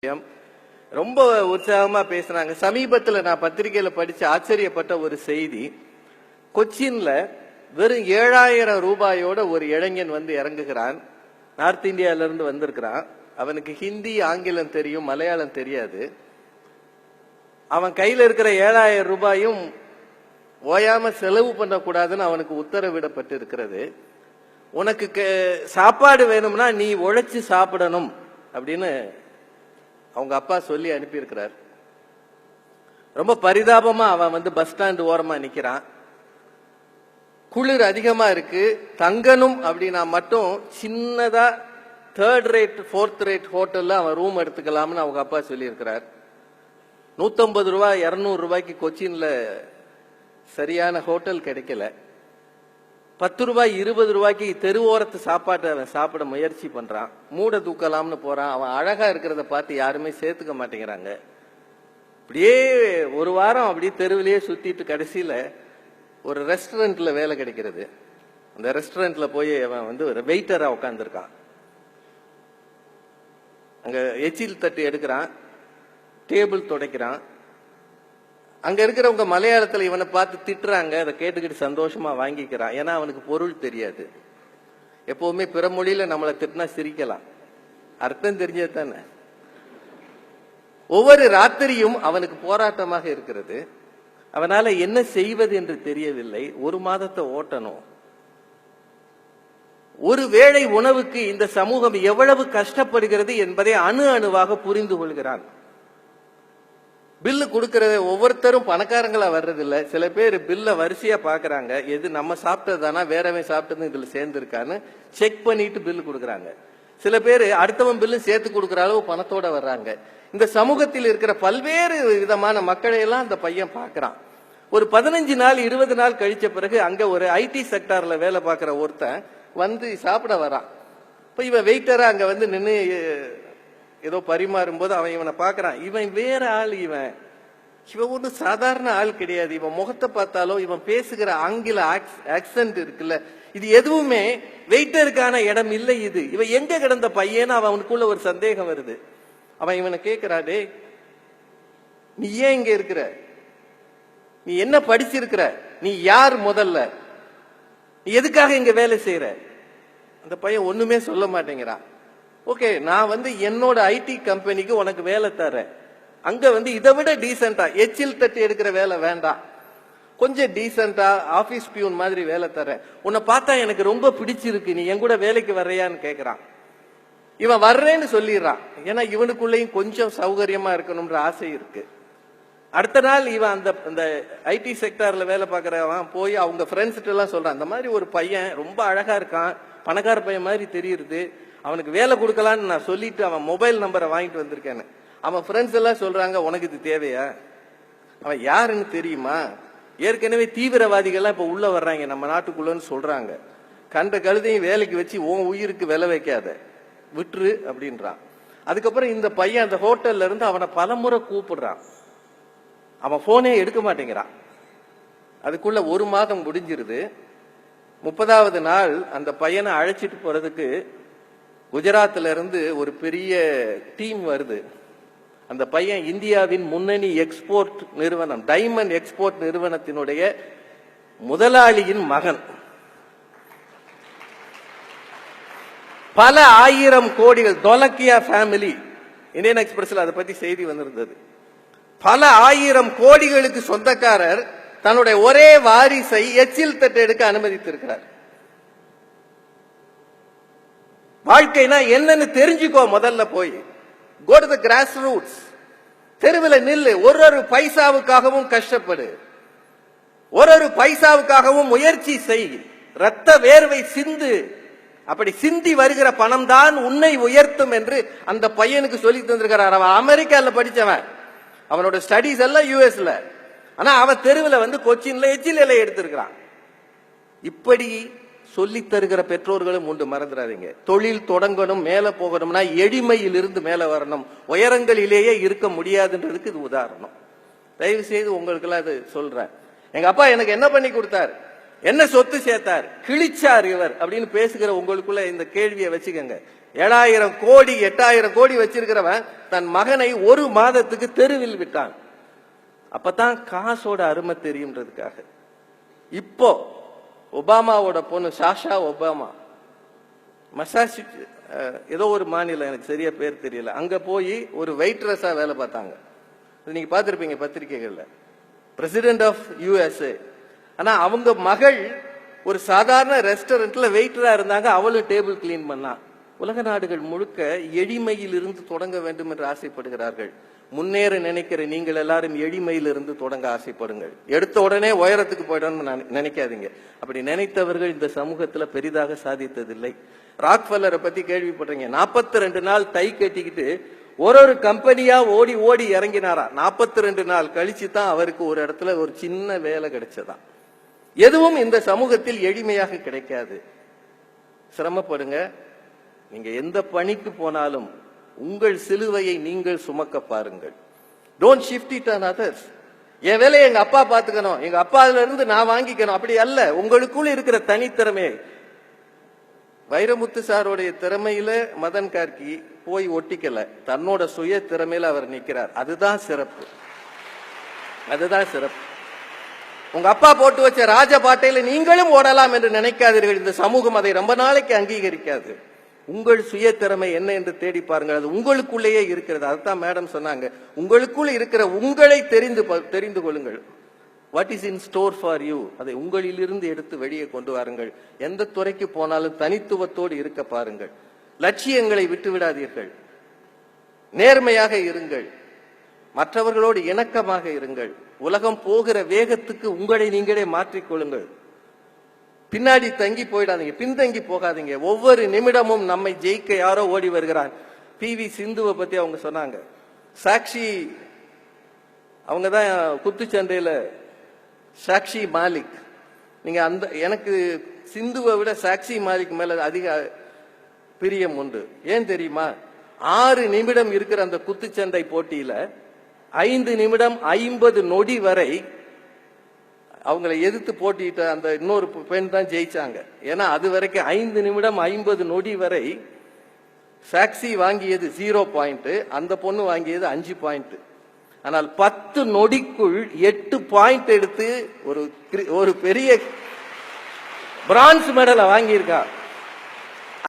விஷயம். ரொம்ப உற்சாகமா பேசுனாங்க. சமீபத்துல நான் பத்திரிகையில படிச்சு ஆச்சரியப்பட்ட ஒரு செய்தி. கொச்சின்ல வெறும் ஏழாயிரம் ரூபாயோட ஒரு இளைஞன் வந்து இறங்குகிறான். நார்த் இந்தியால இருந்து வந்திருக்கிறான். அவனுக்கு ஹிந்தி ஆங்கிலம் தெரியும் மலையாளம் தெரியாது. அவன் கையில இருக்கிற ஏழாயிரம் ரூபாயும் ஓயாம செலவு பண்ணக்கூடாதுன்னு அவனுக்கு உத்தரவிடப்பட்டு இருக்கிறது உனக்கு சாப்பாடு வேணும்னா நீ உழைச்சு சாப்பிடணும் அப்படின்னு அவங்க அப்பா சொல்லி அனுப்பியிருக்கிறார். ரொம்ப பரிதாபமா அவன் வந்து பஸ் ஸ்டாண்ட் ஓரமா நிக்கிறான். குளிர் அதிகமா இருக்கு. தங்கணும் அப்படின்னா மட்டும் சின்னதா தேர்ட் ரேட் ஃபோர்த் ரேட் ஹோட்டல்ல அவன் ரூம் எடுத்துக்கலாம்னு அவங்க அப்பா சொல்லியிருக்கிறார். நூத்தம்பது ரூபாய் இருநூறு ரூபாய்க்கு கொச்சின்ல சரியான ஹோட்டல் கிடைக்கல. பத்து ரூபாய் இருபது ரூபாய்க்கு தெருவோரத்து சாப்பாட்டை அவன் சாப்பிட முயற்சி பண்றான். மூட தூக்கலாம்னு போறான். அவன் அழகா இருக்கிறத பார்த்து யாருமே சேர்த்துக்க மாட்டேங்கிறாங்க. அப்படியே ஒரு வாரம் அப்படியே தெருவிலேயே சுத்திட்டு கடைசியில ஒரு ரெஸ்டாரண்ட்ல வேலை கிடைக்கிறது. அந்த ரெஸ்டாரண்ட்ல போய் அவன் வந்து ஒரு வெயிட்டரா உட்காந்துருக்கான் அங்க எச்சில் தட்டு எடுக்கிறான். டேபிள் துடைக்கிறான். அங்க இருக்கிறவங்க மலையாளத்துல இவனை பார்த்து திட்டுறாங்க அதை கேட்டுக்கிட்டு சந்தோஷமா வாங்கிக்கிறான். ஏன்னா அவனுக்கு பொருள் தெரியாது. எப்பவுமே பிற மொழியில நம்மளை திட்டினா சிரிக்கலாம். அர்த்தம் தெரிஞ்சது தானே? ஒவ்வொரு ராத்திரியும் அவனுக்கு போராட்டமாக இருக்கிறது. அவனால என்ன செய்வது என்று தெரியவில்லை. ஒரு மாதத்தை ஓட்டணும். ஒரு வேளை உணவுக்கு இந்த சமூகம் எவ்வளவு கஷ்டப்படுகிறது என்பதை அணு அணுவாக புரிந்து கொள்கிறான். பில்லு கொடுக்கறது ஒவ்வொருத்தரும் பணக்காரங்களா வர்றதில்ல. சில பேர் பில்ல வரிசையா பாக்குறாங்க. எது நம்ம சாப்பிட்டதுதானா வேறவன் சாப்பிட்டது இதுல சேர்ந்துருக்கான்னு செக் பண்ணிட்டு பில்லு கொடுக்குறாங்க. சில பேர் அடுத்தவன் பில்லு சேர்த்து கொடுக்குற அளவு பணத்தோட வர்றாங்க. இந்த சமூகத்தில் இருக்கிற பல்வேறு விதமான மக்களை எல்லாம் அந்த பையன் பார்க்கறான் ஒரு பதினஞ்சு நாள் இருபது நாள் கழிச்ச பிறகு அங்க ஒரு ஐடி செக்டார்ல வேலை பார்க்குற ஒருத்தன் வந்து சாப்பிட வரான். இப்ப இவன் வெயிட்டரா அங்க வந்து நின்று ஏதோ பரிமாறும்போது அவன் இவனை பார்க்கறான். இவன் வேற ஆள் இவன். இவன் ஒன்றும் சாதாரண ஆள் கிடையாது. இவன் முகத்தை பார்த்தாலோ இவன் பேசுகிற ஆங்கில ஆக்சன்ட் இருக்குல்ல. இது எதுவுமே வெயிட்டருக்கான இடம் இல்லை இது. இவன் எங்க கிடந்த பையன்னு அவன் அவனுக்குள்ள ஒரு சந்தேகம் வருது. அவன் இவனை கேட்கிறா டே நீ ஏன் இங்க இருக்கிற? நீ என்ன படிச்சிருக்கிற? நீ யார் முதல்ல? நீ எதுக்காக இங்க வேலை செய்யற அந்த பையன் ஒண்ணுமே சொல்ல மாட்டேங்கிறான். ஓகே நான் வந்து என்னோட ஐடி கம்பெனிக்கு உனக்கு வேலை தரேன். அங்க வந்து இதை விட டீசெண்டா எச்சில் தட்டி எடுக்கிற வேலை வேண்டாம். கொஞ்சம் டீசெண்டா ஆபீஸ் பியூன் மாதிரி வேலை தரேன். உன்னை பார்த்தா எனக்கு ரொம்ப பிடிச்சிருக்கு. நீ என் கூட வேலைக்கு வர்றியான்னு கேட்கறான் இவன் வர்றேன்னு சொல்லிடுறான். ஏன்னா இவனுக்குள்ளேயும் கொஞ்சம் சௌகரியமா இருக்கணும்ன்ற ஆசை இருக்கு. அடுத்த நாள் இவன் அந்த அந்த ஐடி செக்டார்ல வேலை பார்க்கறவன் போய் அவங்க ஃப்ரெண்ட்ஸ்கிட்ட எல்லாம் சொல்றான். அந்த மாதிரி ஒரு பையன் ரொம்ப அழகா இருக்கான். பணக்கார பையன் மாதிரி தெரியுது அவனுக்கு வேலை கொடுக்கலான்னு நான் சொல்லிட்டு அவன் மொபைல் நம்பரை வாங்கிட்டு வந்திருக்கேன்னு. அவன் ஃப்ரெண்ட்ஸ் எல்லாம் சொல்றாங்க உனக்கு இது தேவையா? அவன் யாருன்னு தெரியுமா? ஏற்கனவே தீவிரவாதிகள்லாம் இப்போ உள்ள வர்றாங்க நம்ம நாட்டுக்குள்ளன்னு சொல்றாங்க. கண்ட கழுதையும் வேலைக்கு வச்சு உன் உயிருக்கு விலை வைக்காத விட்டுரு அப்படின்றான். அதுக்கப்புறம் இந்த பையன் அந்த ஹோட்டல்ல இருந்து அவனை பலமுறை கூப்பிடுறான். அவன் போனே எடுக்க மாட்டேங்கிறான். அதுக்குள்ள ஒரு மாதம் முடிஞ்சிருது. முப்பதாவது நாள் அந்த பையனை அழைச்சிட்டு போறதுக்கு குஜராத்தில் இருந்து ஒரு பெரிய டீம் வருது. அந்த பையன் இந்தியாவின் முன்னணி எக்ஸ்போர்ட் நிறுவனம் டைமண்ட் எக்ஸ்போர்ட் நிறுவனத்தினுடைய முதலாளியின் மகன். பல ஆயிரம் கோடிகள் தொலக்கியா ஃபேமிலி இந்தியன் எக்ஸ்பிரஸ்ல அதை பத்தி செய்தி வந்திருந்தது. பல ஆயிரம் கோடிகளுக்கு சொந்தக்காரர் தன்னுடைய ஒரே வாரிசை எச்சில் தட்டு எடுக்க அனுமதித்திருக்கிறார். வாழ்க்கைனா என்னன்னு தெரிஞ்சுக்கோ முதல்ல போய். Go to the grass roots தெருவில் நில்லு. ஒரு ஒரு பைசாவுக்காகவும் கஷ்டப்படு. ஒரு ஒரு பைசாவுக்காகவும் முயற்சி செய். ரத்த வேர்வை சிந்து. அப்படி சிந்தி வருகிற பணம் தான் உன்னை உயர்த்தும் என்று அந்த பையனுக்கு சொல்லி தந்திருக்கிறார். அவன் அமெரிக்கால படிச்சவன். அவனோட ஸ்டடிஸ் எல்லாம் யூஎஸ்ல ஆனா அவன் தெருவில் வந்து கொச்சின்ல எச்சில் எடுத்திருக்கிறான். இப்படி சொல்லி தருகிற பெற்றோர்களும் உண்டு மறந்துடாதீங்க. தொழில் தொடங்கணும் மேல போகணும்னா எளிமையிலிருந்து மேலே மேல வரணும். உயரங்களிலேயே இருக்க முடியாதுன்றதுக்கு இது உதாரணம். தயவு செய்து உங்களுக்கு அது சொல்றேன். எங்க அப்பா எனக்கு என்ன பண்ணி கொடுத்தார்? என்ன சொத்து சேர்த்தார்? கிழிச்சார் இவர் அப்படின்னு பேசுகிற உங்களுக்குள்ள இந்த கேள்வியை வச்சுக்கோங்க. ஏழாயிரம் கோடி எட்டாயிரம் கோடி வச்சிருக்கிறவன் தன் மகனை ஒரு மாதத்துக்கு தெருவில் விட்டான். அப்பதான் காசோட அருமை தெரியுன்றதுக்காக. இப்போ ஒபாமாவோட பொண்ணு சாஷா ஒபாமா. மசாச்சு ஏதோ ஒரு மாநிலம் எனக்கு சரியா பேர் தெரியல. அங்க போய் ஒரு வெயிட்ரஸா வேலை பார்த்தாங்க. நீங்க பார்த்துருப்பீங்க பத்திரிகைகள்ல. பிரசிடென்ட் ஆஃப் யூஎஸ்ஏ ஆனா அவங்க மகள் ஒரு சாதாரண ரெஸ்டாரண்ட்ல வெயிட்டரா இருந்தாங்க. அவளும் டேபிள் கிளீன் பண்ணா. உலக நாடுகள் முழுக்க எளிமையிலிருந்து தொடங்க வேண்டும் என்று ஆசைப்படுகிறார்கள். முன்னேற நினைக்கிற நீங்கள் எல்லாரும் எளிமையிலிருந்து தொடங்க ஆசைப்படுங்கள். எடுத்த உடனே உயரத்துக்கு போயிடணும்னு நினை- நினைக்காதீங்க. அப்படி நினைத்தவர்கள் இந்த சமூகத்துல பெரிதாக சாதித்ததில்லை. ராக்ஃபல்லரை பத்தி கேள்விப்படுறீங்க 42 ரெண்டு நாள் டை கட்டிக்கிட்டு ஒரு ஒரு கம்பெனியா ஓடி ஓடி இறங்கினாரா? 42 ரெண்டு நாள் கழிச்சு தான் அவருக்கு ஒரு இடத்துல ஒரு சின்ன வேலை கிடைச்சதா எதுவும் இந்த சமூகத்தில் எளிமையாக கிடைக்காது. சிரமப்படுங்க. நீங்க எந்த பணிக்கு போனாலும் உங்கள் சிலுவையை நீங்கள் சுமக்க பாருங்கள். Don't shift it on others என் வேலையை எங்க அப்பா பாத்துக்கணும் எங்க அப்பால இருந்து நான் வாங்கிக்கணும். அப்படி அல்ல. உங்களுக்குள்ள இருக்கிற தனித்திறமை. வைரமுத்து சாருடைய திறமையில மதன் கார்கி போய் ஒட்டிக்கல. தன்னோட சுய திறமையில அவர் நிக்கிறார். அதுதான் சிறப்பு. அதுதான் சிறப்பு. உங்க அப்பா போட்டு வச்ச ராஜ பாட்டையில நீங்களும் ஓடலாம் என்று நினைக்காதீர்கள். இந்த சமூகம் அதை ரொம்ப நாளைக்கு அங்கீகரிக்காது. உங்கள் சுய திறமை என்ன என்று தேடி பாருங்கள். அது உங்களுக்குள்ளேயே இருக்கிறது. அதுதான் மேடம் சொன்னாங்க. உங்களுக்குள் இருக்கிற உங்களை தெரிந்து ப- தெரிந்து கொள்ளுங்கள். What is in store for you அதை உங்களிலிருந்து எடுத்து வெளியே கொண்டு வாருங்கள். எந்த துறைக்கு போனாலும் தனித்துவத்தோடு இருக்க பாருங்கள். லட்சியங்களை விட்டுவிடாதீர்கள். நேர்மையாக இருங்கள். மற்றவர்களோடு இணக்கமாக இருங்கள். உலகம் போகிற வேகத்துக்கு உங்களை நீங்களே மாற்றிக்கொள்ளுங்கள் பின்னாடி தங்கி போயிடாதீங்க பின்தங்கி போகாதீங்க. ஒவ்வொரு நிமிடமும் நம்மை ஜெயிக்க யாரோ ஓடி வருகிறான் பி. வி. சிந்துவை பத்தி அவங்க சொன்னாங்க. சாக்ஷி அவங்க தான் குத்துச்சண்டையில சாக்ஷி மாலிக். நீங்க அந்த எனக்கு சிந்துவை விட சாக்ஷி மாலிக் மேல அதிக பிரியம் உண்டு. ஏன் தெரியுமா? ஆறு நிமிடம் இருக்கிற அந்த குத்துச்சண்டை போட்டியில ஐந்து நிமிடம் ஐம்பது நொடி வரை அவங்களை எதிர்த்து போட்டியிட்ட அந்த இன்னொரு பெண் தான் ஜெயிச்சாங்க. ஏன்னா அது வரைக்கும் ஐந்து நிமிடம் ஐம்பது நொடி வரை சாக்சி வாங்கியது ஜீரோ பாயிண்ட் அந்த பொண்ணு வாங்கியது அஞ்சு பாயிண்ட் ஆனால் பத்து நொடிக்குள் எட்டு பாயிண்ட் எடுத்து ஒரு ஒரு பெரிய பிரான்ஸ் மெடலை வாங்கியிருக்கான்